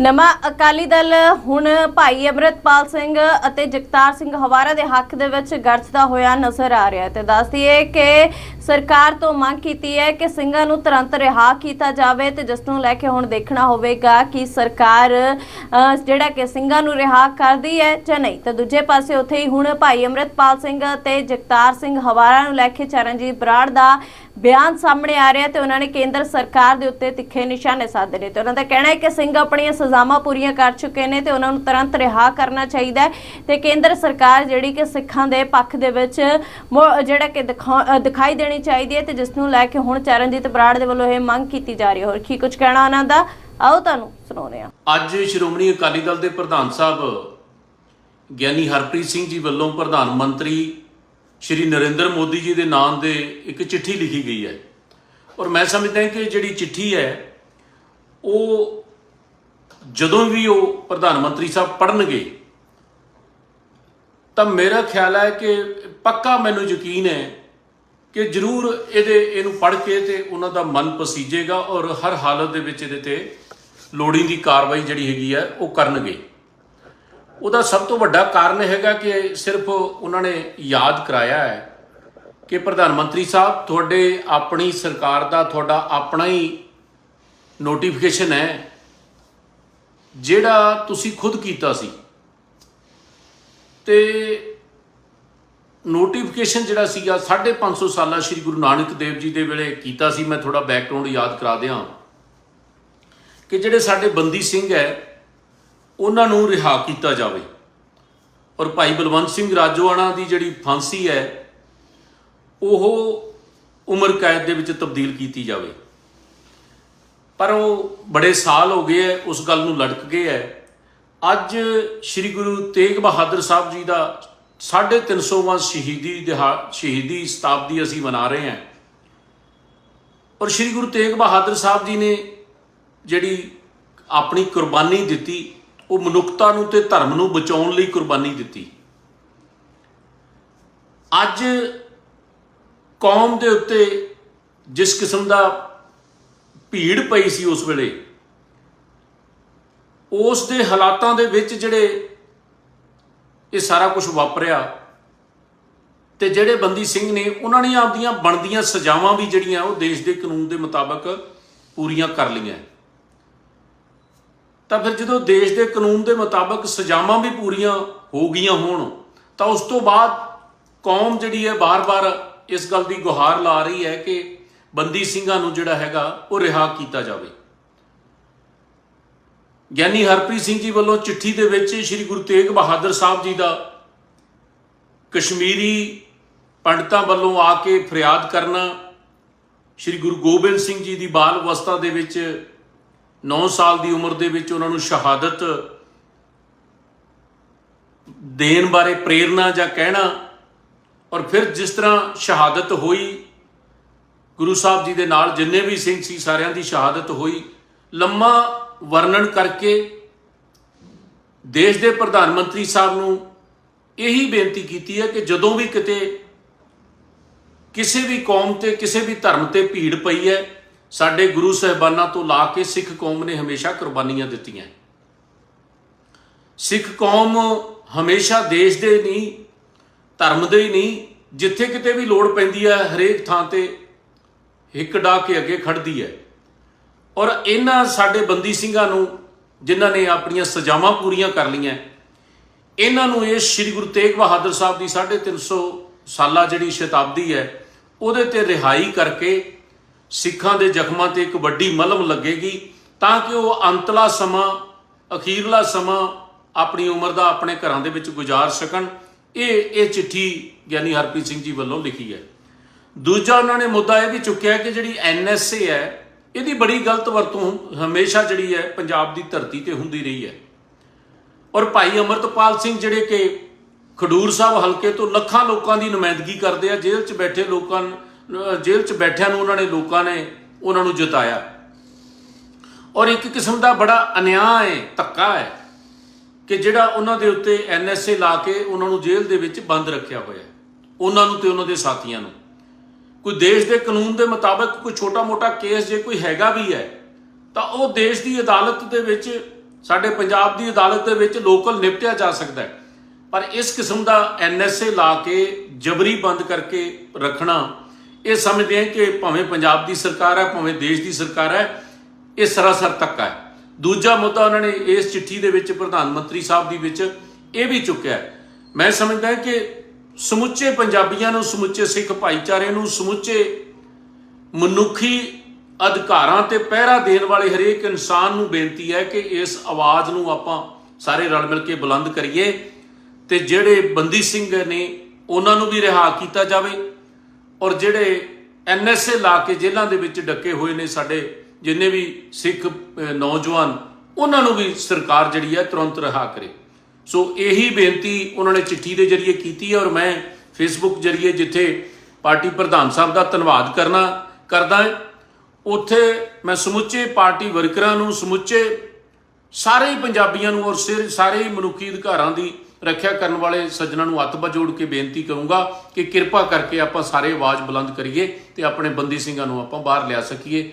ਨਵਾਂ ਅਕਾਲੀ ਦਲ ਹੁਣ ਭਾਈ ਅਮਰਿਤਪਾਲ ਸਿੰਘ ਅਤੇ ਜਗਤਾਰ ਸਿੰਘ ਹਵਾਰਾ ਦੇ ਹੱਕ ਦੇ ਵਿੱਚ ਗਰਜਦਾ ਹੋਇਆ ਨਜ਼ਰ ਆ ਰਿਹਾ ਹੈ। ਤੇ ਦੱਸਦੀ ਹੈ ਕਿ ਸਰਕਾਰ ਤੋਂ ਮੰਗ ਕੀਤੀ ਹੈ ਕਿ ਸਿੰਘਾਂ ਨੂੰ ਤੁਰੰਤ ਰਿਹਾ ਕੀਤਾ ਜਾਵੇ ਤੇ ਜਿਸ ਨੂੰ ਲੈ ਕੇ ਹੁਣ ਦੇਖਣਾ ਹੋਵੇਗਾ ਕਿ ਸਰਕਾਰ ਜਿਹੜਾ ਕਿ ਸਿੰਘਾਂ ਨੂੰ ਰਿਹਾ ਕਰਦੀ ਹੈ ਜਾਂ ਨਹੀਂ। ਤੇ ਦੂਜੇ ਪਾਸੇ ਉੱਥੇ ਹੀ ਹੁਣ ਭਾਈ ਅਮਰਿਤਪਾਲ ਸਿੰਘ ਅਤੇ ਜਗਤਾਰ ਸਿੰਘ ਹਵਾਰਾ ਨੂੰ ਲੈ ਕੇ ਚਰਨਜੀਤ ਬਰਾੜ ਦਾ ਬਿਆਨ ਸਾਹਮਣੇ ਆ ਰਿਹਾ ਤੇ ਉਹਨਾਂ ਨੇ ਕੇਂਦਰ ਸਰਕਾਰ ਦੇ ਉੱਤੇ ਤਿੱਖੇ ਨਿਸ਼ਾਨੇ ਸਾਧੇ ਨੇ। ਤੇ ਉਹਨਾਂ ਦਾ ਕਹਿਣਾ ਹੈ ਕਿ ਸਿੰਘ ਆਪਣੀਆਂ ਸਜ਼ਾਵਾਂ ਪੂਰੀਆਂ ਕਰ ਚੁੱਕੇ ਨੇ ਤੇ ਉਹਨਾਂ ਨੂੰ ਤੁਰੰਤ ਰਿਹਾ ਕਰਨਾ ਚਾਹੀਦਾ ਹੈ। ਤੇ ਕੇਂਦਰ ਸਰਕਾਰ ਜਿਹੜੀ ਕਿ ਸਿੱਖਾਂ ਦੇ ਪੱਖ ਦੇ ਵਿੱਚ ਜਿਹੜਾ ਕਿ ਦਿਖਾਈ ਦੇਣੀ ਚਾਹੀਦੀ ਹੈ ਤੇ ਜਿਸ ਨੂੰ ਲੈ ਕੇ ਹੁਣ ਚਰਨਜੀਤ ਬਰਾੜ ਦੇ ਵੱਲੋਂ ਇਹ ਮੰਗ ਕੀਤੀ ਜਾ ਰਹੀ ਹੈ। ਹੋਰ ਕੀ ਕੁਝ ਕਹਿਣਾ ਉਹਨਾਂ ਦਾ? ਆਓ ਤੁਹਾਨੂੰ ਸੁਣਾਉਂਦੇ ਹਾਂ। ਅੱਜ ਸ਼੍ਰੋਮਣੀ ਅਕਾਲੀ ਦਲ ਦੇ ਪ੍ਰਧਾਨ ਸਾਹਿਬ ਗਿਆਨੀ ਹਰਪ੍ਰੀਤ ਸਿੰਘ ਜੀ ਵੱਲੋਂ ਪ੍ਰਧਾਨ ਮੰਤਰੀ ਸ਼੍ਰੀ ਨਰਿੰਦਰ ਮੋਦੀ ਜੀ ਦੇ ਨਾਮ ਦੇ ਇੱਕ ਚਿੱਠੀ ਲਿਖੀ ਗਈ ਹੈ। ਔਰ ਮੈਂ ਸਮਝਦਾ ਹਾਂ ਕਿ ਜਿਹੜੀ ਚਿੱਠੀ ਹੈ, ਉਹ ਜਦੋਂ ਵੀ ਉਹ ਪ੍ਰਧਾਨ ਮੰਤਰੀ ਸਾਹਿਬ ਪੜ੍ਹਨਗੇ, ਤਾਂ ਮੇਰਾ ਖਿਆਲ ਹੈ ਕਿ ਪੱਕਾ ਮੈਨੂੰ ਯਕੀਨ ਹੈ ਕਿ ਜ਼ਰੂਰ ਇਹਦੇ, ਇਹਨੂੰ ਪੜ੍ਹ ਕੇ ਤੇ ਉਹਨਾਂ ਦਾ ਮਨ ਪਸੀਜੇਗਾ ਔਰ ਹਰ ਹਾਲਤ ਦੇ ਵਿੱਚ ਇਹਦੇ ਤੇ ਲੋੜੀਂਦੀ ਕਾਰਵਾਈ ਜਿਹੜੀ ਹੈਗੀ ਹੈ, ਉਹ ਕਰਨਗੇ। ਉਹਦਾ ਸਭ ਤੋਂ ਵੱਡਾ ਕਾਰਨ ਹੈਗਾ ਕਿ ਸਿਰਫ ਉਹਨਾਂ ਨੇ ਯਾਦ ਕਰਾਇਆ ਹੈ ਕਿ ਪ੍ਰਧਾਨ ਮੰਤਰੀ ਸਾਹਿਬ, ਤੁਹਾਡੇ ਆਪਣੀ ਸਰਕਾਰ ਦਾ ਤੁਹਾਡਾ ਆਪਣਾ ਹੀ ਨੋਟੀਫਿਕੇਸ਼ਨ ਹੈ ਜਿਹੜਾ ਤੁਸੀਂ ਖੁਦ ਕੀਤਾ ਸੀ। ਤੇ ਨੋਟੀਫਿਕੇਸ਼ਨ ਜਿਹੜਾ ਸੀਗਾ 550 ਸਾਲਾਂ ਸ੍ਰੀ ਗੁਰੂ ਨਾਨਕ ਦੇਵ ਜੀ ਦੇ ਵੇਲੇ ਕੀਤਾ ਸੀ। ਮੈਂ ਥੋੜਾ ਬੈਕਗ੍ਰਾਉਂਡ ਯਾਦ ਕਰਾ ਦਿਆਂ। ਕਿ ਜਿਹੜੇ ਸਾਡੇ ਬੰਦੀ ਸਿੰਘ ਹੈ, ਉਹਨਾਂ ਨੂੰ ਰਿਹਾ ਕੀਤਾ ਜਾਵੇ। ਔਰ ਭਾਈ ਬਲਵੰਤ ਸਿੰਘ ਰਾਜੋਆਣਾ ਦੀ ਜਿਹੜੀ ਫਾਂਸੀ ਹੈ, ਉਹ ਉਮਰ ਕੈਦ ਦੇ ਵਿੱਚ ਤਬਦੀਲ ਕੀਤੀ ਜਾਵੇ। ਪਰ ਉਹ ਬੜੇ ਸਾਲ ਹੋ ਗਏ ਹੈ, ਉਸ ਗੱਲ ਨੂੰ ਲਟਕ ਗਏ ਹੈ। ਅੱਜ ਸ੍ਰੀ ਗੁਰੂ ਤੇਗ ਬਹਾਦਰ ਸਾਹਿਬ ਜੀ ਦਾ 350ਵਾਂ ਸ਼ਹੀਦੀ ਦਿਹਾ, ਸ਼ਹੀਦੀ ਸ਼ਤਾਬਦੀ ਅਸੀਂ ਮਨਾ ਰਹੇ ਹਾਂ। ਔਰ ਸ੍ਰੀ ਗੁਰੂ ਤੇਗ ਬਹਾਦਰ ਸਾਹਿਬ ਜੀ ਨੇ ਜਿਹੜੀ ਆਪਣੀ ਕੁਰਬਾਨੀ ਦਿੱਤੀ, ਉਹ ਮਨੁੱਖਤਾ ਨੂੰ ਤੇ ਧਰਮ ਨੂੰ ਬਚਾਉਣ ਲਈ ਕੁਰਬਾਨੀ ਦਿੱਤੀ। ਅੱਜ ਕੌਮ ਦੇ ਉੱਤੇ ਜਿਸ ਕਿਸਮ ਦਾ ਭੀੜ ਪਈ ਸੀ ਉਸ ਵੇਲੇ। ਉਸ ਦੇ ਹਾਲਾਤਾਂ ਦੇ ਵਿੱਚ ਜਿਹੜੇ ਇਹ ਸਾਰਾ ਕੁਝ ਵਾਪਰਿਆ ਤੇ ਜਿਹੜੇ ਬੰਦੀ ਸਿੰਘ ਨੇ ਉਹਨਾਂ ਨੇ ਆਪਦੀਆਂ ਬਣਦੀਆਂ ਸਜ਼ਾਵਾਂ ਵੀ ਜਿਹੜੀਆਂ ਉਹ ਦੇਸ਼ ਦੇ ਕਾਨੂੰਨ ਦੇ ਮੁਤਾਬਕ ਪੂਰੀਆਂ ਕਰ ਲਈਆਂ। ਤਾਂ ਫਿਰ ਜਦੋਂ ਦੇਸ਼ ਦੇ ਕਾਨੂੰਨ ਦੇ ਮੁਤਾਬਕ ਸਜ਼ਾਵਾਂ ਵੀ ਪੂਰੀਆਂ ਹੋ ਗਈਆਂ ਹੋਣ, ਤਾਂ ਉਸ ਤੋਂ ਬਾਅਦ ਕੌਮ ਜਿਹੜੀ ਹੈ ਬਾਰ-ਬਾਰ ਇਸ ਗੱਲ ਦੀ ਗੁਹਾਰ ਲਾ ਰਹੀ ਹੈ ਕਿ ਬੰਦੀ ਸਿੰਘਾਂ ਨੂੰ ਜਿਹੜਾ ਹੈਗਾ ਉਹ ਰਿਹਾ ਕੀਤਾ ਜਾਵੇ। ਗਿਆਨੀ ਹਰਪ੍ਰੀਤ ਸਿੰਘ ਜੀ ਵੱਲੋਂ ਚਿੱਠੀ ਦੇ ਵਿੱਚ ਸ੍ਰੀ ਗੁਰੂ ਤੇਗ ਬਹਾਦਰ ਸਾਹਿਬ ਜੀ ਦਾ ਕਸ਼ਮੀਰੀ ਪੰਡਤਾਂ ਵੱਲੋਂ ਆ ਕੇ ਫਰਿਆਦ ਕਰਨਾ, ਸ੍ਰੀ ਗੁਰੂ ਗੋਬਿੰਦ ਸਿੰਘ ਜੀ ਦੀ ਬਾਲ ਅਵਸਥਾ ਦੇ ਵਿੱਚ 9 ਸਾਲ ਦੀ ਉਮਰ ਦੇ ਵਿੱਚ ਉਹਨਾਂ ਨੂੰ ਸ਼ਹਾਦਤ ਦੇਣ ਬਾਰੇ ਪ੍ਰੇਰਣਾ ਜਾਂ ਕਹਿਣਾ ਔਰ ਫਿਰ ਜਿਸ ਤਰ੍ਹਾਂ ਸ਼ਹਾਦਤ ਹੋਈ ਗੁਰੂ ਸਾਹਿਬ ਜੀ ਦੇ ਨਾਲ ਜਿੰਨੇ ਵੀ ਸਿੰਘ ਸੀ, ਸਾਰਿਆਂ ਦੀ ਸ਼ਹਾਦਤ ਹੋਈ। ਲੰਮਾ ਵਰਣਨ ਕਰਕੇ ਦੇਸ਼ ਦੇ ਪ੍ਰਧਾਨ ਮੰਤਰੀ ਸਾਹਿਬ ਨੂੰ ਇਹੀ ਬੇਨਤੀ ਕੀਤੀ ਹੈ ਕਿ ਜਦੋਂ ਵੀ ਕਿਤੇ ਕਿਸੇ ਵੀ ਕੌਮ ਤੇ, ਕਿਸੇ ਵੀ ਧਰਮ ਤੇ ਭੀੜ ਪਈ ਹੈ, ਸਾਡੇ ਗੁਰੂ ਸਾਹਿਬਾਨਾਂ ਤੋਂ ਲਾ ਕੇ ਸਿੱਖ ਕੌਮ ਨੇ ਹਮੇਸ਼ਾ ਕੁਰਬਾਨੀਆਂ ਦਿੱਤੀਆਂ ਸਿੱਖ ਕੌਮ ਹਮੇਸ਼ਾ ਦੇਸ਼ ਦੇ ਨਹੀਂ, ਧਰਮ ਦੇ ਹੀ ਨਹੀਂ, ਜਿੱਥੇ ਕਿਤੇ ਵੀ ਲੋੜ ਪੈਂਦੀ ਹੈ ਹਰੇਕ ਥਾਂ ਤੇ ਹਿੱਕ ਡਾ ਕੇ ਅੱਗੇ ਖੜਦੀ ਹੈ। ਔਰ ਇਹਨਾਂ ਸਾਡੇ ਬੰਦੀ ਸਿੰਘਾਂ ਨੂੰ, ਜਿਨ੍ਹਾਂ ਨੇ ਆਪਣੀਆਂ ਸਜ਼ਾਵਾਂ ਪੂਰੀਆਂ ਕਰ ਲਈਆਂ, ਇਹਨਾਂ ਨੂੰ ਇਹ ਸ੍ਰੀ ਗੁਰੂ ਤੇਗ ਬਹਾਦਰ ਸਾਹਿਬ ਦੀ 350 ਸਾਲਾ ਜਿਹੜੀ ਸ਼ਤਾਬਦੀ ਹੈ, ਉਹਦੇ ਤੇ ਰਿਹਾਈ ਕਰਕੇ ਸਿੱਖਾਂ ਦੇ ਜ਼ਖਮਾਂ ਤੇ ਇੱਕ ਵੱਡੀ ਮਲਮ ਲੱਗੇਗੀ, ਤਾਂ ਕਿ ਉਹ ਅੰਤਲਾ ਸਮਾਂ, ਅਖੀਰਲਾ ਸਮਾਂ ਆਪਣੀ ਉਮਰ ਦਾ ਆਪਣੇ ਘਰਾਂ ਦੇ ਵਿੱਚ ਗੁਜ਼ਾਰ ਸਕਣ। ਇਹ ਇਹ ਚਿੱਠੀ ਗਿਆਨੀ ਹਰਪ੍ਰੀਤ ਸਿੰਘ ਜੀ ਵੱਲੋਂ ਲਿਖੀ ਹੈ। ਦੂਜਾ ਉਹਨਾਂ ਨੇ ਮੁੱਦਾ ਇਹ ਵੀ ਚੁੱਕਿਆ ਕਿ ਜਿਹੜੀ ਐਨਐਸਏ ਹੈ, ਇਹਦੀ ਬੜੀ ਗਲਤ ਵਰਤੋਂ ਹਮੇਸ਼ਾ ਜਿਹੜੀ ਹੈ ਪੰਜਾਬ ਦੀ ਧਰਤੀ ਤੇ ਹੁੰਦੀ ਰਹੀ ਹੈ। ਔਰ ਭਾਈ ਅਮਰਤਪਾਲ ਸਿੰਘ ਜਿਹੜੇ ਕਿ ਖਡੂਰ ਸਾਹਿਬ ਹਲਕੇ ਤੋਂ ਲੱਖਾਂ ਲੋਕਾਂ ਦੀ ਨੁਮਾਇੰਦਗੀ ਕਰਦੇ ਆ, ਜੇਲ੍ਹ 'ਚ ਬੈਠੇ ਲੋਕਾਂ ਜੇਲ੍ਹ 'ਚ ਬੈਠਿਆਂ ਨੂੰ ਉਹਨਾਂ ਨੇ, ਲੋਕਾਂ ਨੇ ਉਹਨਾਂ ਨੂੰ ਜਿਤਾਇਆ। ਔਰ ਇੱਕ ਕਿਸਮ ਦਾ ਬੜਾ ਅਨਿਆਂ ਹੈ, ਧੱਕਾ ਹੈ ਕਿ ਜਿਹੜਾ ਉਹਨਾਂ ਦੇ ਉੱਤੇ ਐਨਐਸਏ ਲਾ ਕੇ ਉਹਨਾਂ ਨੂੰ ਜੇਲ੍ਹ ਦੇ ਵਿੱਚ ਬੰਦ ਰੱਖਿਆ ਹੋਇਆ ਉਹਨਾਂ ਨੂੰ ਤੇ ਉਹਨਾਂ ਦੇ ਸਾਥੀਆਂ ਨੂੰ। ਕੋਈ ਦੇਸ਼ ਦੇ ਕਾਨੂੰਨ ਦੇ ਮੁਤਾਬਕ ਕੋਈ ਛੋਟਾ-ਮੋਟਾ ਕੇਸ ਜੇ ਕੋਈ ਹੈਗਾ ਵੀ ਹੈ, ਤਾਂ ਉਹ ਦੇਸ਼ ਦੀ ਅਦਾਲਤ ਦੇ ਵਿੱਚ, ਸਾਡੇ ਪੰਜਾਬ ਦੀ ਅਦਾਲਤ ਦੇ ਵਿੱਚ ਲੋਕਲ ਨਿਪਟਿਆ ਜਾ ਸਕਦਾ ਹੈ। ਪਰ ਇਸ ਕਿਸਮ ਦਾ ਐਨਐਸਏ ਲਾ ਕੇ ਜਬਰੀ ਬੰਦ ਕਰਕੇ ਰੱਖਣਾ, ਇਹ ਸਮਝਦੇ ਹਾਂ ਕਿ ਭਾਵੇਂ ਪੰਜਾਬ ਦੀ ਸਰਕਾਰ ਹੈ, ਭਾਵੇਂ ਦੇਸ਼ ਦੀ ਸਰਕਾਰ ਹੈ, ਇਹ ਸਰਾਸਰ ਧੱਕਾ ਹੈ। ਦੂਜਾ ਮੁੱਦਾ ਉਹਨਾਂ ਨੇ ਇਸ ਚਿੱਠੀ ਦੇ ਵਿੱਚ ਪ੍ਰਧਾਨ ਮੰਤਰੀ ਸਾਹਿਬ ਦੀ ਵਿੱਚ ਇਹ ਵੀ ਚੁੱਕਿਆ ਮੈਂ ਸਮਝਦਾ ਕਿ ਸਮੁੱਚੇ ਪੰਜਾਬੀਆਂ ਨੂੰ, ਸਮੁੱਚੇ ਸਿੱਖ ਭਾਈਚਾਰੇ ਨੂੰ, ਸਮੁੱਚੇ ਮਨੁੱਖੀ ਅਧਿਕਾਰਾਂ ਤੇ ਪਹਿਰਾ ਦੇਣ ਵਾਲੇ ਹਰੇਕ ਇਨਸਾਨ ਨੂੰ ਬੇਨਤੀ ਹੈ ਕਿ ਇਸ ਆਵਾਜ਼ ਨੂੰ ਆਪਾਂ ਸਾਰੇ ਰਲ ਮਿਲ ਕੇ ਬੁਲੰਦ ਕਰੀਏ ਤੇ ਜਿਹੜੇ ਬੰਦੀ ਸਿੰਘ ਨੇ ਉਹਨਾਂ ਨੂੰ ਵੀ ਰਿਹਾ ਕੀਤਾ ਜਾਵੇ ਔਰ ਜਿਹੜੇ ਐਨਐਸਏ ਲਾ ਕੇ ਜੇਲ੍ਹਾਂ ਦੇ ਵਿੱਚ ਡੱਕੇ ਹੋਏ ਨੇ ਸਾਡੇ ਜਿੰਨੇ ਵੀ ਸਿੱਖ ਨੌਜਵਾਨ, ਉਹਨਾਂ ਨੂੰ ਵੀ ਸਰਕਾਰ ਜਿਹੜੀ ਹੈ ਤੁਰੰਤ ਰਿਹਾ ਕਰੇ। ਸੋ ਇਹੀ ਬੇਨਤੀ ਉਹਨਾਂ ਨੇ ਚਿੱਠੀ ਦੇ ਜ਼ਰੀਏ ਕੀਤੀ ਹੈ ਔਰ ਮੈਂ ਫੇਸਬੁੱਕ ਜ਼ਰੀਏ ਜਿੱਥੇ ਪਾਰਟੀ ਪ੍ਰਧਾਨ ਸਾਹਿਬ ਦਾ ਧੰਨਵਾਦ ਕਰਨਾ ਕਰਦਾ ਹਾਂ, ਉੱਥੇ ਮੈਂ ਸਮੁੱਚੇ ਪਾਰਟੀ ਵਰਕਰਾਂ ਨੂੰ, ਸਮੁੱਚੇ ਸਾਰੇ ਹੀ ਪੰਜਾਬੀਆਂ ਨੂੰ ਔਰ ਸਿਰ- ਸਾਰੇ ਹੀ ਮਨੁੱਖੀ ਅਧਿਕਾਰਾਂ ਦੀ ਰੱਖਿਆ ਕਰਨ ਵਾਲੇ ਸੱਜਣਾਂ ਨੂੰ ਹੱਥ ਜੋੜ ਕੇ ਬੇਨਤੀ ਕਰੂੰਗਾ ਕਿ ਕਿਰਪਾ ਕਰਕੇ ਆਪਾਂ ਸਾਰੇ ਆਵਾਜ਼ ਬੁਲੰਦ ਕਰੀਏ ਤੇ ਆਪਣੇ ਬੰਦੀ ਸਿੰਘਾਂ ਨੂੰ ਆਪਾਂ ਬਾਹਰ ਲਿਆ ਸਕੀਏ।